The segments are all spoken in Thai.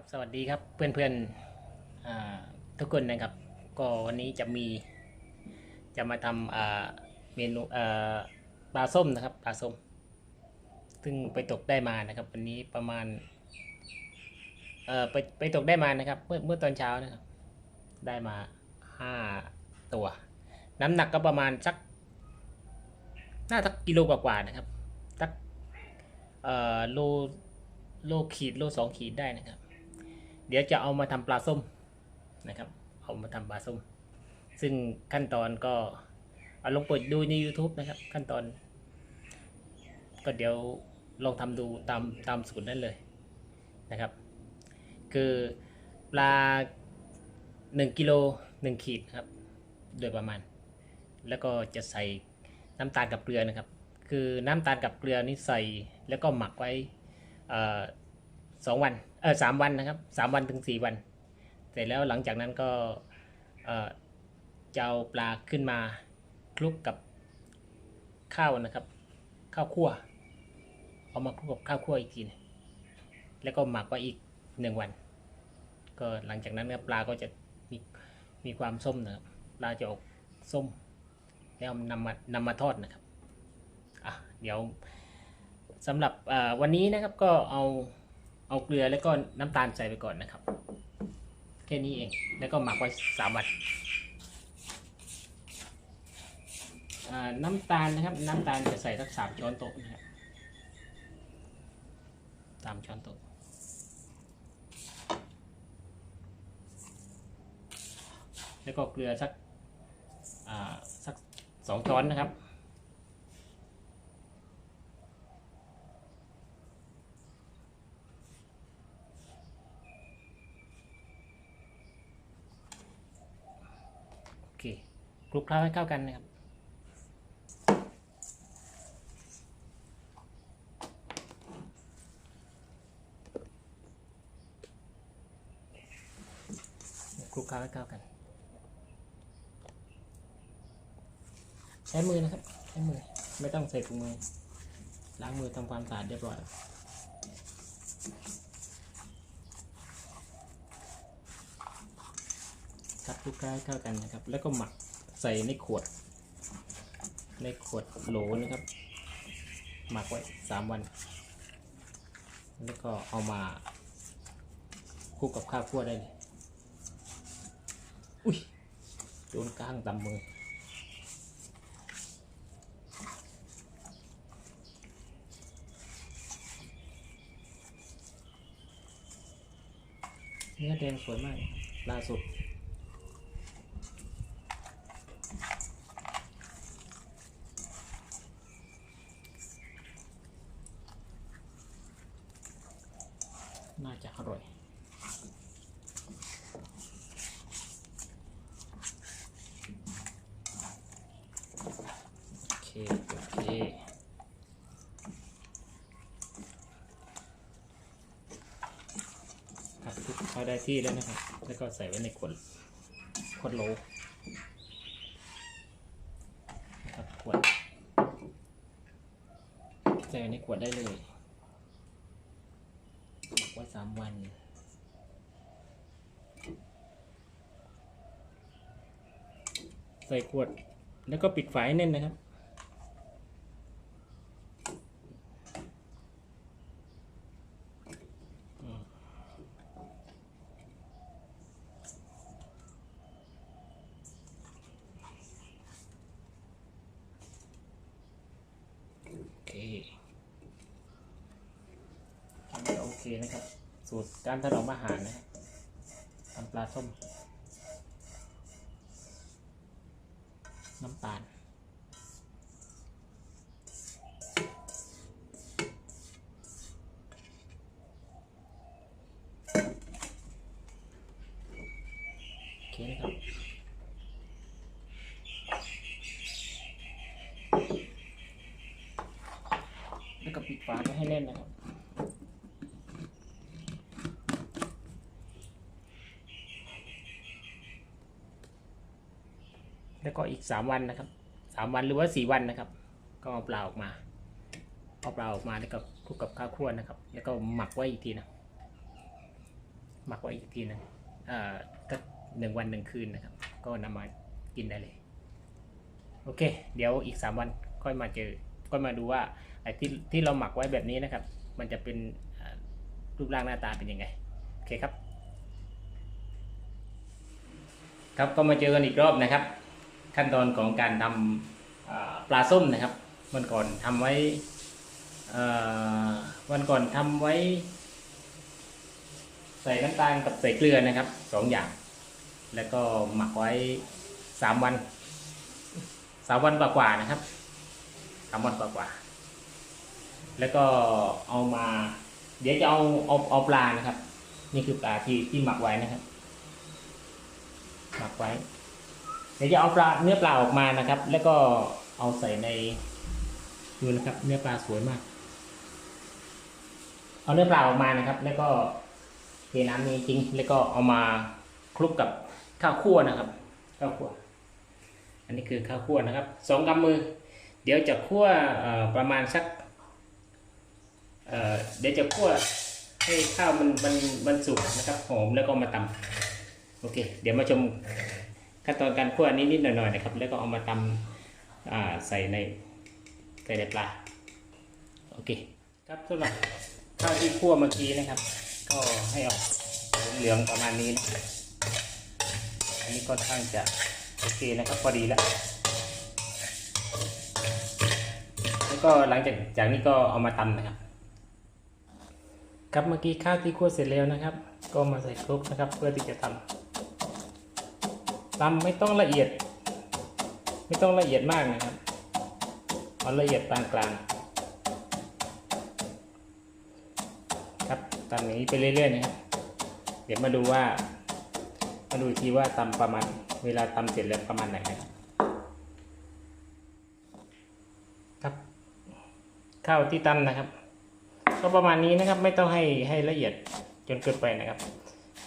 ครับสวัสดีครับเพื่อนๆอ่าทุกคนนะครับ ก็วันนี้จะมีจะมาทำเมนูอ่าปลาส้มนะครับปลาส้ม ซึ่งไปตกได้มานะครับ วันนี้ประมาณไปไปตกได้มานะครับ เมื่อเมื่อตอนเช้านะครับ ได้มาห้าตัว น้ำหนักก็ประมาณสักน่าสักกิโลกว่าๆนะครับสักโลโลขีดโลสองขีดได้นะครับ เดี๋ยวจะเอามาทำปลาส้มนะครับ เอามาทำปลาส้ม ซึ่งขั้นตอนก็เอาลองเปิดดูใน YouTube นะครับ ขั้นตอน ก็เดี๋ยวลองทำดูตามตามสูตรนั้นเลยนะครับ คือปลา 1กิโล1ขีดครับ โดยประมาณ แล้วก็จะใส่น้ำตาลกับเกลือนะครับ คือน้ำตาลกับเกลือนี่ใส่แล้วก็หมักไว้อ่อ สองวันเออสามวันนะครับสามวันถึงสี่วัน เสร็จแล้วหลังจากนั้นก็เอ่อจะเอาปลาขึ้นมาคลุกกับข้าวนะครับ ข้าวคั่วเอามาคลุกกับข้าวคั่วอีกทีหนึงแล้วก็หมักไว้อีกหนึ่งวัน ก็หลังจากนั้นปลาก็จะมีมีความส้มนะครับปลาจะออกส้ม แล้วนำมานำมาทอดนะครับอะเดี๋ยวสำหรับวันนี้นะครับก็เอา เอาเกลือแล้วก็น้ำตาลใส่ไปก่อนนะครับ แค่นี้เอง แล้วก็หมักไว้สามวันน้ำตาลนะครับ น้ำตาลจะใส่สักสามช้อนโต๊ะนะครับสามช้อนโต๊ะแล้วก็เกลือสักสักสองช้อนนะครับ โอเค คลุกเคล้าให้เข้ากันนะครับ คลุกเคล้าให้เข้ากันใช้มือนะครับ ใช้มือ ไม่ต้องใส่ถุงมือ ล้างมือทำความสะอาดเรียบร้อยครับคลุกเคล้าให้เข้ากันนะครับ แล้วก็หมัก ใส่ในขวด ในขวดโหลนะครับ หมักไว้สามวัน แล้วก็เอามาคลุกกับข้าวคั่วได้เลยอุ้ยโดนก้างตำมือเนื้อแดงสวยมากล่าสุด น่าจะอร่อย เคโอเคครับเข้าได้ที่แล้วนะครับ แล้วก็ใส่ไว้ในขวด ขวดโหลนะครับขวด ใส่ไว้ในขวดได้เลยหมักไว้สามวันใส่ขวด แล้วก็ปิดฝาให้แน่นนะครับ โอเคอันนี้โอเคนะครับ สูตรการถนอมอาหารนะครับทำปลาส้ม น้ำตาลโอเคนะครับ แล้วก็ปิดฝาไว้ให้แน่นนะครับ แล้วก็อีกสามวันนะครับสามวันหรือว่าสี่วันนะครับ ก็เอาปลาออกมาเอาปลาออกมาแล้วก็คลุกกับข้าวคั่วนะครับ แล้วก็หมักไว้อีกทีนะหมักไว้อีกทีหนึงเอ่อก็หนึ่งวันหนึ่งคืนนะครับ ก็นำมากินได้เลย โอเค เดี๋ยวอีกสามวันค่อยมาเจอค่อยมาดูว่า ที่ที่เราหมักไว้แบบนี้นะครับ มันจะเป็นรูปร่างหน้าตาเป็นยังไงโอเคครับ ครับก็มาเจอกันอีกรอบนะครับ ขั้นตอนของการทำปลาส้มนะครับวันก่อนทำไว้วันก่อนทำไว้ ใส่น้ำตาลกับใส่เกลือนะครับสองอย่าง แล้วก็หมักไว้สามวันสามวันกว่าๆนะครับสามวันกว่าๆ แล้วก็เอามา เดี๋ยวจะเอาเอาเอาปลานะครับ นี่คือปลาที่ที่หมักไว้นะครับ หมักไว้ เดี๋ยวจะเอาปลาเนื้อปลาออกมานะครับ แล้วก็เอาใส่ในดูนะครับ เนื้อปลาสวยมาก เอาเนื้อปลาออกมานะครับ แล้วก็เทน้ำนี้จริง แล้วก็เอามาคลุกกับข้าวคั่วนะครับ ข้าวคั่ว อันนี้คือข้าวคั่วนะครับสองกำมือ เดี๋ยวจะคั่วประมาณสัก เดี๋ยวจะคั่วให้ข้าวมันมันมันสุกนะครับหอมแล้วก็มาตำโอเค เดี๋ยวมาชมขั้นตอนการคั่วนิดๆหน่อยๆนะครับ แล้วก็เอามาตำอ่าใส่ในใส่ในปลาโอเคครับสำหรับข้าวที่คั่วเมื่อกี้นะครับ ก็ให้ออกเหลืองประมาณนี้นะอันนี้ค่อนข้างจะโอเคนะครับพอดีแล้วแล้วก็หลังจากจากนี้ก็เอามาตำนะครับ ครับเมื่อกี้ข้าวที่คั่วเสร็จแล้วนะครับ ก็มาใส่ครกนะครับ เพื่อที่จะตำตำไม่ต้องละเอียด ไม่ต้องละเอียดมากนะครับเอาละเอียดปานกลางครับตำอย่างนี้ไปเรื่อยๆนะครับเดี๋ยวมาดูว่า มาดูทีว่าตำประมาณ เวลาตำเสร็จแล้วประมาณไหนนะครับครับข้าวที่ตำนะครับ ก็ประมาณนี้นะครับไม่ต้องให้ให้ละเอียดจนเกินไปนะครับ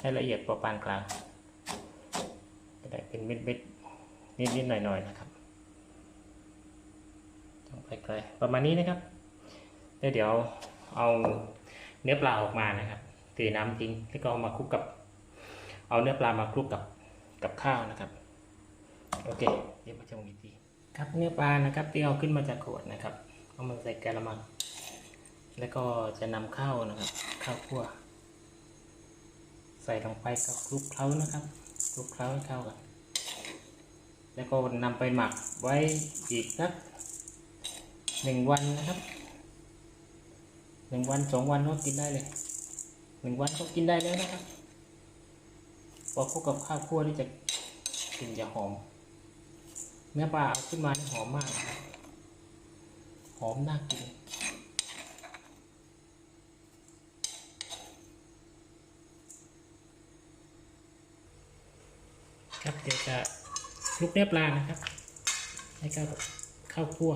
ให้ละเอียดพอปานกลางก็ได้เป็นเม็ดเม็ดนิดๆหน่อยหน่อยๆนะครับต้องไปไกลประมาณนี้นะครับแล้วเดี๋ยวเอาเนื้อปลาออกมานะครับเทน้ำทิ้งแล้วก็เอามาคลุกกับ เอาเนื้อปลามาคลุกกับกับข้าวนะครับ โอเค เดี๋ยวมาชมอีกทีครับเนื้อปลานะครับที่เอาขึ้นมาจากขวดนะครับเอามาใส่กระมัง แล้วก็จะนำข้าวนะครับข้าวคั่ว ใส่ลงไปกับคลุกเคล้านะครับคลุกเคล้าให้เข้ากันแล้วก็นำไปหมักไว้อีกสักหนึ่งวันนะครับหนึ่งวันสองวันก็กินได้เลยหนึ่งวันก็กินได้แล้วนะครับพอคลุกกับข้าวคั่วนี่จะกลิ่นจะหอม เนื้อปลาเอาขึ้นมาหอมมาก หอมน่ากิน ครับเดี๋ยวจะคลุกเนื้อปลานะครับ ให้เข้ากับข้าวคั่ว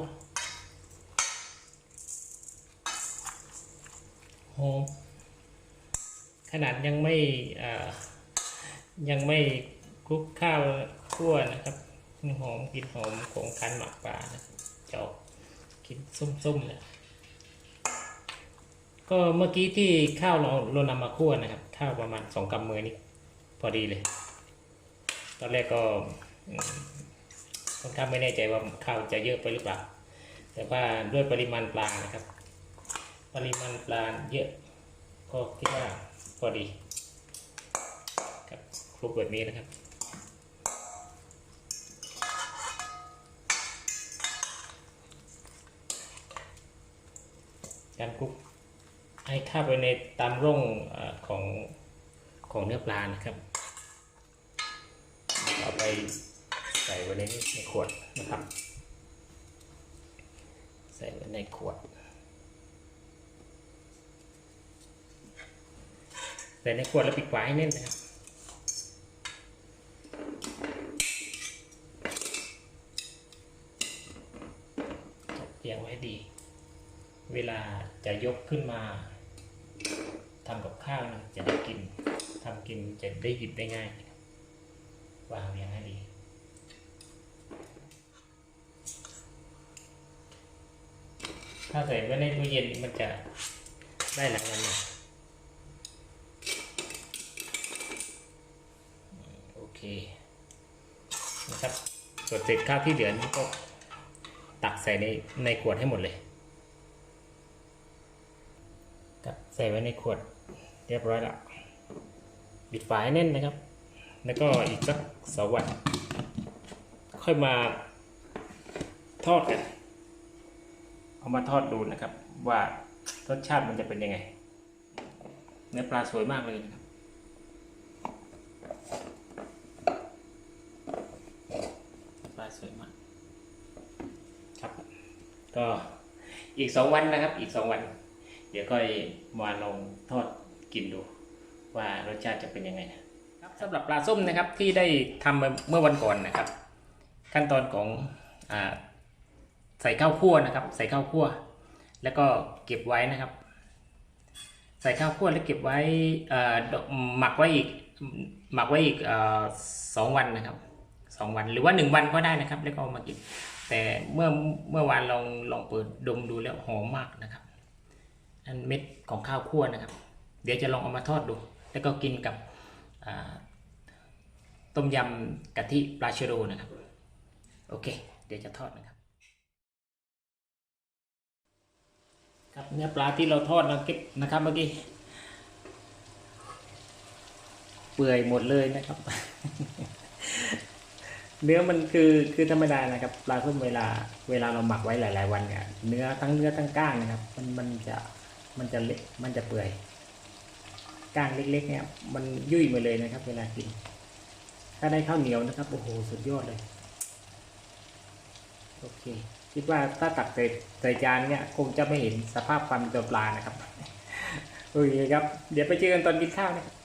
หอมขนาดยังไม่ยังไม่คลุกข้าวคั่วนะครับหอมกลิ่นหอมของการหมักปลานะครับจะออกกลิ่นส้มๆเลยก็เมื่อกี้ที่ข้าวเราเรานำมาคั่วนะครับ ข้าวประมาณสองกำมือนี่พอดีเลย ตอนแรกก็ค่อนข้างไม่แน่ใจว่าข้าวจะเยอะไปหรือเปล่า แต่ว่าด้วยปริมาณปลานะครับ ปริมาณปลาเยอะก็คิดว่าพอดีครับคลุกแบบนี้นะครับการคลุกให้เข้าไปในตามร่องของของเนื้อปลานะครับ ใส่ไว้ในในขวดนะครับ ใส่ไว้ในขวดใส่ในขวดแล้วปิดฝาให้แน่นนะครับเรียงไว้ดี เวลาจะยกขึ้นมาทำกับข้าวนะจะได้กินทำกินจะได้หยิบได้ง่าย วางเรียงดี ถ้าใส่ไว้ในตู้เย็นมันจะได้หลังนั้นเลยนะครับส่วนเศษข้าวที่เหลือนี่ก็ตักใส่ในในขวดให้หมดเลยครับใส่ไว้ในขวดเรียบร้อยแล้วปิดฝาให้แน่นนะครับ แล้วก็อีกสักสองวันค่อยมาทอดกัน เอามาทอดดูนะครับ ว่ารสชาติมันจะเป็นยังไง เนื้อปลาสวยมากเลยนะครับปลาสวยมาก ครับ ก็อีกสองวันนะครับ อีกสองวัน เดี๋ยวค่อยมาลองทอดกินดู ว่ารสชาติจะเป็นยังไงนะครับสำหรับปลาส้มนะครับที่ได้ทำมาเมื่อวันก่อนนะครับ ขั้นตอนของอา ใส่ข้าวคั่วนะครับ ใส่ข้าวคั่ว แล้วก็เก็บไว้นะครับ ใส่ข้าวคั่วแล้วเก็บไว้อ่อหมักไว้อีกหมักไว้อีกสองวันนะครับสองวันหรือว่าหนึ่งวันก็ได้นะครับ แล้วก็เอามากิน แต่เมื่อเมื่อวานลองลองเปิดดมดูแล้วหอมมากนะครับอันเม็ดของข้าวคั่วนะครับ เดี๋ยวจะลองเอามาทอดดู แล้วก็กินกับต้มยำกะทิปลาเชโรนะครับ โอเค เดี๋ยวจะทอดนะครับ ครับเนื้อปลาที่เราทอดนะเก็บนะครับเมื่อกี้เปื่อยหมดเลยนะครับ เนื้อมันคือคือธรรมดานะครับปลาส้มเวลาเวลาเราหมักไว้หลาย ๆ วันเนี่ยเนื้อทั้งเนื้อทั้งก้างนะครับ มันมันจะมันจะเละมันจะเปื่อยก้างเล็ก ๆ เนี่ย มันยุ่ยมาเลยนะครับ เวลากิน ถ้าได้ข้าวเหนียวนะครับโอ้โหสุดยอดเลยโอเค คิดว่าถ้าตักใส่ใส่จานเนี่ยคงจะไม่เห็นสภาพความเป็นตัวปลานะครับโอเคครับ เดี๋ยวไปเจอกันตอนกินข้าวนะครับ